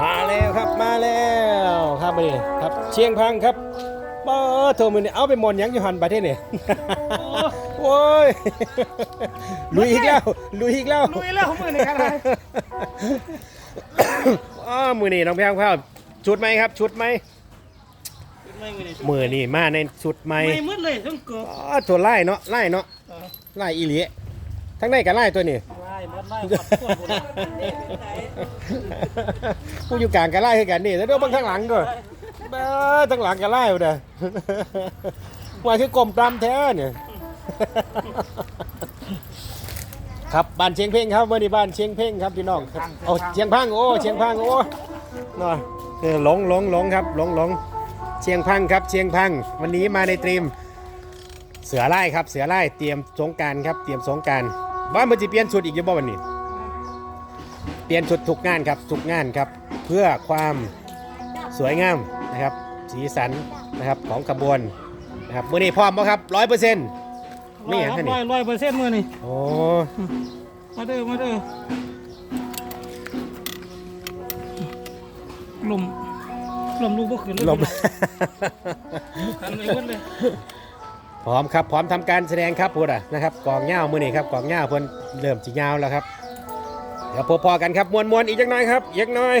มาแล้วครับมาแล้วครับมานี่ครับเชียงพังครับบ้าโทรมือนี่เอาไปหมอนยังอยู่หันประเทศนี่โอ้ยลุยอีกแล้วลุยอีกแล้วลุยแล้วมือนี่ครับอ้อมือนี่น้องแพงข้าวชุดไหมครับ ชุดไหมไม่มือนี่มือนี่มาในชุดไหมไม่มืดเลยต้องเกือบอ๋อตัวไล่เนาะไล่เนาะไล่อีหลีทั้งในกับไล่ตัวนี้ ไล่มัดไล่ผู้อยู่กลางกับไล่คือกันนี่แล้วเดี๋ยวเบางข้างหลังด้วยเบ้อทั้งหลังกับไล่เด้อว่าคือกลมตามแท้เนี่ยครับบ้านเชียงเพ่งครับเมื่อนี้บ้านเชียงเพ่งครับพี่น้องครับโอ้เชียงพังโอ้เชียงพังโอ้นาะเออหลงหลงหลงครับหลงหลงเชียงพังครับเชียงพังวันนี้มาในตรีมเสือไล่ครับเสือไล่เตรียมสงการครับเตรียมสงการ ว่ามันจะเปลี่ยนชุดอีกอยังบ่วันนี้ เปลี่ยนชุดทุกงานครับทุกงานครับ เพื่อความสวยงามนะครับ สีสันนะครับของขบวนนะครับมื่อนี้พร้อมไหมครับร้อยเปอร์เซ็นต์ไม่อย่างนั้นนี่ร้อยร้อยเปอร์เซ็นต์มือนี่โอ้มาเด้อมาเด้อลมลมลูกบ่ขึ้นเลยลมทำเลยมืดเลย พร้อมครับพร้อมทำการแสดงครับพูดอะนะครับกองเงามือนี้ครับกองเงาเพิ่นเริ่มจีเงาแล้วครับเดี๋ยวพอๆกันครับมวนๆอีกจักหน่อยครับอีกน้อย